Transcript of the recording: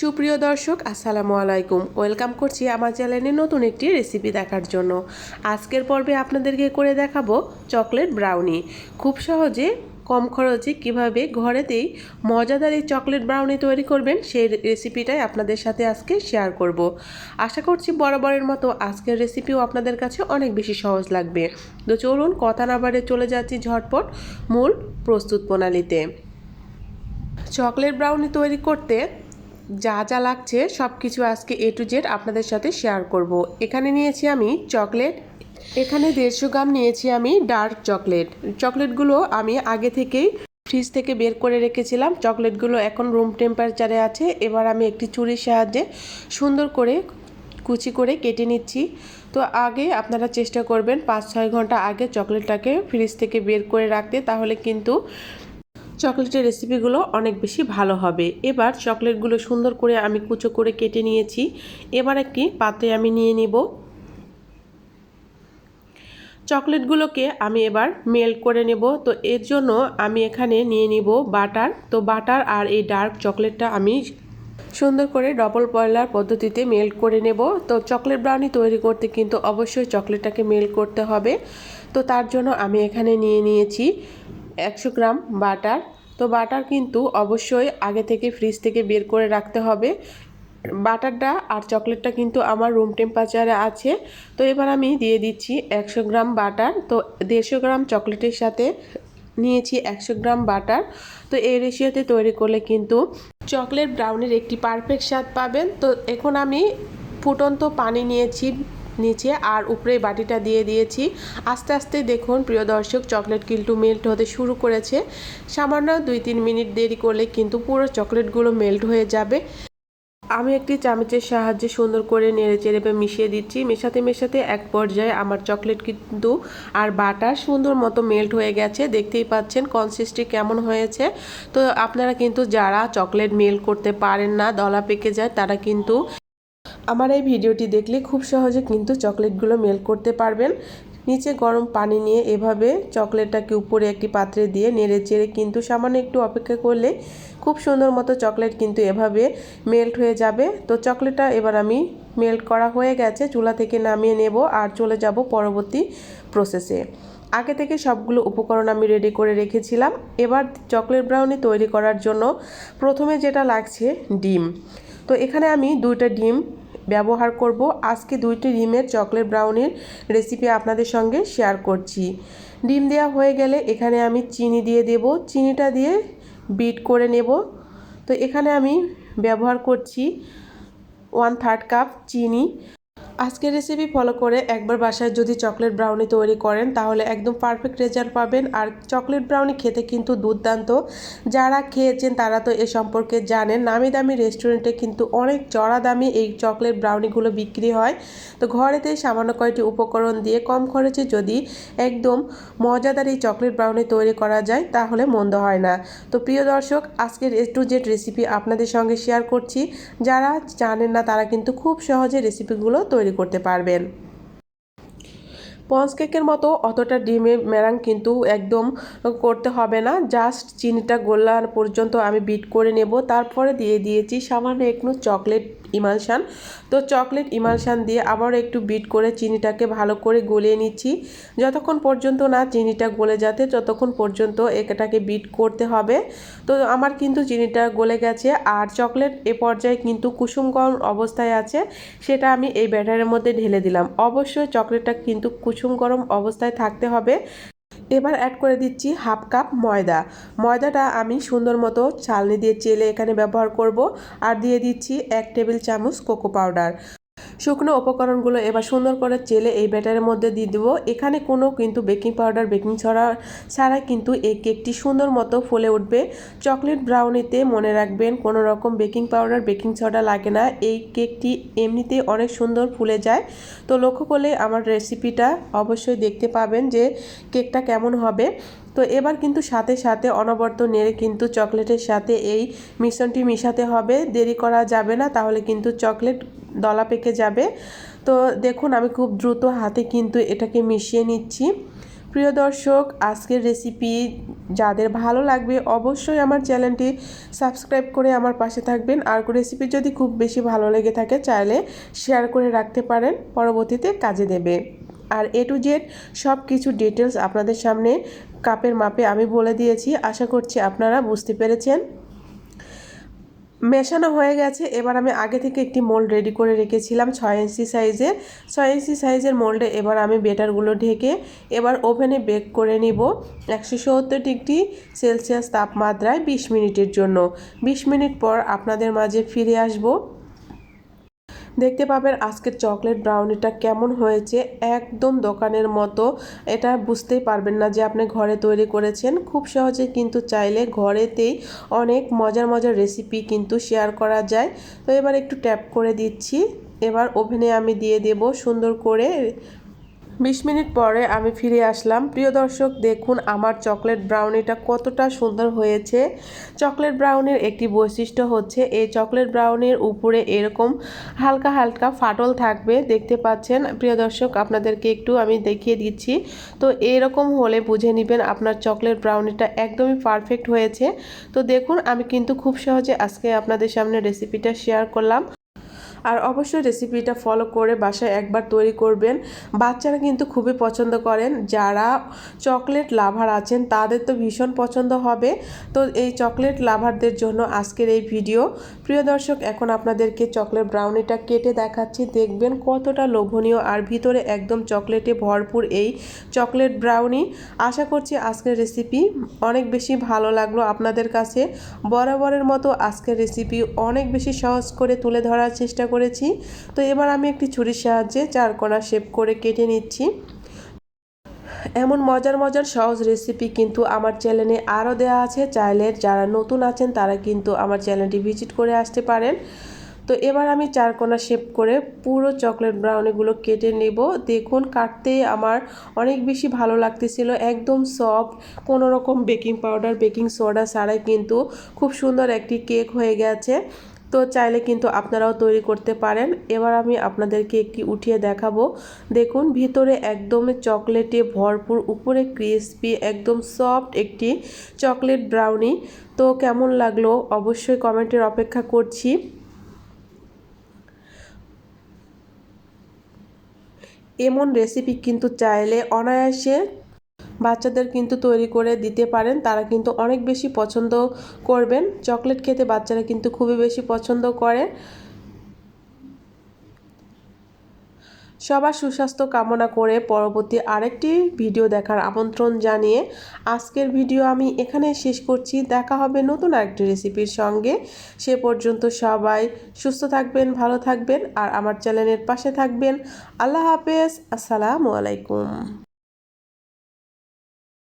সুপ্রিয় দর্শক, আসসালামু আলাইকুম। ওয়েলকাম করছি আমার চ্যানেলে নতুন একটি রেসিপি দেখার জন্য। আজকের পর্বে আপনাদেরকে করে দেখাবো চকলেট ব্রাউনি। খুব সহজে, কম খরচে কীভাবে ঘরেতেই মজাদার এই চকলেট ব্রাউনি তৈরি করবেন, সেই রেসিপিটাই আপনাদের সাথে আজকে শেয়ার করব। আশা করছি বরাবরের মতো আজকের রেসিপিও আপনাদের কাছে অনেক বেশি সহজ লাগবে। তো চলুন, কথা না বাড়ে চলে যাচ্ছি ঝটপট মূল প্রস্তুত প্রণালীতে। চকলেট ব্রাউনি তৈরি করতে যা যা লাগছে সব কিছু আজকে এ টু জেড আপনাদের সাথে শেয়ার করব। এখানে নিয়েছি আমি চকলেট এখানে দেড়শো গ্রাম নিয়েছি আমি ডার্ক চকলেট চকলেটগুলো আমি আগে থেকেই ফ্রিজ থেকে বের করে রেখেছিলাম। চকলেটগুলো এখন রুম টেম্পারেচারে আছে। এবার আমি একটি চুরির সাহায্যে সুন্দর করে কুচি করে কেটে নিচ্ছি। তো আগে আপনারা চেষ্টা করবেন পাঁচ ছয় ঘণ্টা আগে চকলেটটাকে ফ্রিজ থেকে বের করে রাখতে। তাহলে কিন্তু চকলেটের রেসিপিগুলো অনেক বেশি ভালো হবে। এবার চকলেটগুলো সুন্দর করে আমি কুচো করে কেটে নিয়েছি। এবার একটি পাত্রে আমি নিয়ে নিব। চকলেটগুলোকে আমি এবার মেল্ট করে নেব। তো এর জন্য আমি এখানে নিয়ে নিব বাটার। তো বাটার আর এই ডার্ক চকলেটটা আমি সুন্দর করে ডবল বয়লার পদ্ধতিতে মেল্ট করে নেব। তো চকলেট ব্রাউনি তৈরি করতে কিন্তু অবশ্যই চকলেটটাকে মেল্ট করতে হবে। তো তার জন্য আমি এখানে নিয়ে নিয়েছি একশো গ্রাম বাটার। তো বাটার কিন্তু অবশ্যই আগে থেকে ফ্রিজ থেকে বের করে রাখতে হবে। বাটারটা আর চকলেটটা কিন্তু আমার রুম টেম্পারেচারে আছে। তো এবার আমি দিয়ে দিচ্ছি একশো গ্রাম বাটার। তো দেড়শো গ্রাম চকলেটের সাথে নিয়েছি একশো গ্রাম বাটার। তো এই রেশিওতে তৈরি করলে কিন্তু চকলেট ব্রাউনের একটি পারফেক্ট স্বাদ পাবেন। তো এখন আমি ফুটন্ত পানি নিয়েছি নিচে আর উপরে বাটিটা দিয়ে দিয়েছি। আস্তে আস্তে দেখুন, প্রিয় দর্শক, চকলেট কিন্তু মেল্ট হতে শুরু করেছে। সামান্য দুই তিন মিনিট দেরি করলে কিন্তু পুরো চকলেটগুলো মেল্ট হয়ে যাবে। আমি একটি চামচের সাহায্যে সুন্দর করে নেড়ে চেড়ে মিশিয়ে দিচ্ছি। মেশাতে মেশাতে এক পর্যায়ে আমার চকলেট কিন্তু আর বাটার সুন্দর মতো মেল্ট হয়ে গেছে। দেখতেই পাচ্ছেন কনসিস্টি কেমন হয়েছে। তো আপনারা কিন্তু যারা চকলেট মেল্ট করতে পারেন না, দলা পেকে যায়, তারা কিন্তু আমার এই ভিডিওটি দেখলে খুব সহজে কিন্তু চকলেটগুলো মেল্ট করতে পারবেন। নিচে গরম পানি নিয়ে এভাবে চকলেটটাকে উপরে একটি পাত্রে দিয়ে নেড়ে চেড়ে কিন্তু সামান্য একটু অপেক্ষা করলে খুব সুন্দর মতো চকলেট কিন্তু এভাবে মেল্ট হয়ে যাবে। তো চকলেটটা এবার আমি মেল্ট করা হয়ে গেছে, চুলা থেকে নামিয়ে নেব আর চলে যাব পরবর্তী প্রসেসে আগে থেকে সবগুলো উপকরণ আমি রেডি করে রেখেছিলাম। এবার চকলেট ব্রাউনি তৈরি করার জন্য প্রথমে যেটা লাগছে ডিম। তো এখানে আমি দুইটা ডিম ব্যবহার করব। আজকে দুইটি ডিমের চকলেট ব্রাউনির রেসিপি আপনাদের সঙ্গে শেয়ার করছি। ডিম দেওয়া হয়ে গেলে এখানে আমি চিনি দিয়ে দেব। চিনিটা দিয়ে বিট করে নেব। তো এখানে আমি ব্যবহার করছি ওয়ান থার্ড কাপ চিনি। আজকের রেসিপি ফলো করে একবার বাসায় যদি চকলেট ব্রাউনি তৈরি করেন, তাহলে একদম পারফেক্ট রেজাল্ট পাবেন। আর চকলেট ব্রাউনি খেতে কিন্তু দুর্দান্ত। যারা খেয়েছেন তারা তো এ সম্পর্কে জানেন। নামি দামি রেস্টুরেন্টে কিন্তু অনেক চড়া দামে এই চকলেট ব্রাউনিগুলো বিক্রি হয়। তো ঘরেতে সামান্য কয়েকটি উপকরণ দিয়ে কম খরচে যদি একদম মজাদার এই চকলেট ব্রাউনি তৈরি করা যায়, তাহলে মন্দ হয় না। তো প্রিয় দর্শক, আজকের এ টু জেড রেসিপি আপনাদের সঙ্গে শেয়ার করছি। যারা জানেন না, তারা কিন্তু খুব সহজে রেসিপিগুলো তৈরি তৈরি করতে পারবেন। পঞ্চ কেকের মতো অতটা ডিমের মেরাং কিন্তু একদম করতে হবে না। জাস্ট চিনিটা গোলার পর্যন্ত আমি বিট করে নেব। তারপরে দিয়ে দিয়েছি সামান্য একটু চকলেট ইমালশান। তো চকলেট ইমালশান দিয়ে আবার একটু বিট করে চিনিটাকে ভালো করে গলিয়ে নিচ্ছি। যতক্ষণ পর্যন্ত না চিনিটা গলে যাতে ততক্ষণ পর্যন্ত এটাকে বিট করতে হবে। তো আমার কিন্তু চিনিটা গলে গেছে আর চকলেট এ পর্যায়ে কিন্তু কুসুম গরম অবস্থায় আছে, সেটা আমি এই ব্যাটারের মধ্যে ঢেলে দিলাম। অবশ্যই চকলেটটা কিন্তু কুসুম গরম অবস্থায় থাকতে হবে। এবার অ্যাড করে দিচ্ছি হাফ কাপ ময়দা। ময়দাটা আমি সুন্দর মতো চালনি দিয়ে চেলে এখানে ব্যবহার করব। আর দিয়ে দিচ্ছি এক টেবিল চামচ কোকো পাউডার শুকনো উপকরণগুলো এবার সুন্দর করে চেলে এই ব্যাটারের মধ্যে দিয়ে দেবো। এখানে কোনো কিন্তু বেকিং পাউডার, বেকিং ছড়া ছাড়াই কিন্তু এই কেকটি সুন্দর মতো ফুলে উঠবে। চকলেট ব্রাউনিতে মনে রাখবেন, কোনো রকম বেকিং পাউডার, বেকিং সোডা লাগে না। এই কেকটি এমনিতে অনেক সুন্দর ফুলে যায়। তো লক্ষ্য করলে আমার রেসিপিটা অবশ্যই দেখতে পাবেন যে কেকটা কেমন হবে। তো এবার কিন্তু সাথে সাথে অনবর্ত নেড়ে কিন্তু চকলেটের সাথে এই মিশ্রণটি মিশাতে হবে। দেরি করা যাবে না, তাহলে কিন্তু চকলেট দলা পেকে যাবে। তো দেখুন, আমি খুব দ্রুত হাতে কিন্তু এটাকে মিশিয়ে নিচ্ছি। প্রিয় দর্শক, আজকের রেসিপি যাদের ভালো লাগবে অবশ্যই আমার চ্যানেলটি সাবস্ক্রাইব করে আমার পাশে থাকবেন। আর রেসিপি যদি খুব বেশি ভালো লেগে থাকে, চাইলে শেয়ার করে রাখতে পারেন, পরবর্তীতে কাজে দেবে। আর এ টু জেড সব কিছু ডিটেলস আপনাদের সামনে কাপের মাপে আমি বলে দিয়েছি। আশা করছি আপনারা বুঝতে পেরেছেন। মেশানো হয়ে গেছে। এবার আমি আগে থেকে একটি মোল্ড রেডি করে রেখেছিলাম ছয় ইঞ্চি সাইজের ছয় ইঞ্চি সাইজের মোল্ডে এবার আমি বেটারগুলো ঢেকে এবার ওভেনে বেক করে নিব। একশো সত্তর ডিগ্রি সেলসিয়াস তাপমাত্রায় বিশ মিনিটের জন্য। বিশ মিনিট পর আপনাদের মাঝে ফিরে আসব। দেখতে পাবেন আজকের চকলেট ব্রাউনিটা কেমন হয়েছে একদম দোকানের মতো। এটা বুঝতেই পারবেন না যে আপনি ঘরে তৈরি করেছেন। খুব সহজে কিন্তু চাইলে ঘরেতেই অনেক মজার মজার রেসিপি কিন্তু শেয়ার করা যায়। তো এবার একটু ট্যাপ করে দিচ্ছি। এবার ওভেনে আমি দিয়ে দেব সুন্দর করে বিশ মিনিট পরে আমি ফিরে আসলাম। প্রিয় দর্শক, দেখুন আমার চকলেট ব্রাউনিটা কতটা সুন্দর হয়েছে। চকলেট ব্রাউনির একটি বৈশিষ্ট্য হচ্ছে, এই চকলেট ব্রাউনির উপরে এরকম হালকা হালকা ফাটল থাকবে। দেখতে পাচ্ছেন, প্রিয় দর্শক, আপনাদেরকে একটু আমি দেখিয়ে দিচ্ছি। তো এরকম হলে বুঝে নেবেন আপনার চকলেট ব্রাউনিটা একদমই পারফেক্ট হয়েছে। তো দেখুন, আমি কিন্তু খুব সহজে আজকে আপনাদের সামনে রেসিপিটা শেয়ার করলাম। আর অবশ্যই রেসিপিটা ফলো করে বাসায় একবার তৈরি করবেন। বাচ্চারা কিন্তু খুবই পছন্দ করেন। যারা চকলেট লাভার আছেন, তাদের তো ভীষণ পছন্দ হবে। তো এই চকলেট লাভারদের জন্য আজকের এই ভিডিও প্রিয় দর্শক, এখন আপনাদেরকে চকলেট ব্রাউনিটা কেটে দেখাচ্ছি। দেখবেন কতটা লোভনীয় আর ভিতরে একদম চকলেটে ভরপুর এই চকলেট ব্রাউনি আশা করছি আজকের রেসিপি অনেক বেশি ভালো লাগল আপনাদের কাছে। বরাবরের মতো আজকের রেসিপি অনেক বেশি সহজ করে তুলে ধরার চেষ্টা করেছি। তো এবার আমি একটি ছুরির সাহায্যে চার কোনা শেপ করে কেটে নিচ্ছি। এমন মজার মজার সহজ রেসিপি কিন্তু আমার চ্যানেলে আরও দেওয়া আছে। চাইলে যারা নতুন আছেন, তারা কিন্তু আমার চ্যানেলটি ভিজিট করে আসতে পারেন। তো এবার আমি চার কোনা শেপ করে পুরো চকলেট ব্রাউনিগুলো কেটে নেব। দেখুন, কাটতে আমার অনেক বেশি ভালো লাগতেছিল। একদম সফট কোনো রকম বেকিং পাউডার বেকিং সোডা ছাড়াই কিন্তু খুব সুন্দর একটি কেক হয়ে গেছে। তো চাইলে কিন্তু আপনারাও তৈরি করতে পারেন। এবার আমি আপনাদেরকে একটি উঠিয়ে দেখাবো। দেখুন, ভিতরে একদম চকলেটে ভরপুর, উপরে ক্রিসপি, একদম সফট একটি চকলেট ব্রাউনি। তো কেমন লাগল অবশ্যই কমেন্টের অপেক্ষা করছি। এমন রেসিপি কিন্তু চাইলে অনায়াসে বাচ্চাদের কিন্তু তৈরি করে দিতে পারেন, তারা কিন্তু অনেক বেশি পছন্দ করবেন। চকলেট খেতে বাচ্চারা কিন্তু খুবই বেশি পছন্দ করে। সবার সুস্বাস্থ্য কামনা করে পরবর্তী আরেকটি ভিডিও দেখার আমন্ত্রণ জানিয়ে আজকের ভিডিও আমি এখানে শেষ করছি। দেখা হবে নতুন আরেকটি রেসিপির সঙ্গে। সে পর্যন্ত সবাই সুস্থ থাকবেন, ভালো থাকবেন, আর আমার চ্যানেলের পাশে থাকবেন। আল্লাহ হাফেজ, আসসালামু আলাইকুম।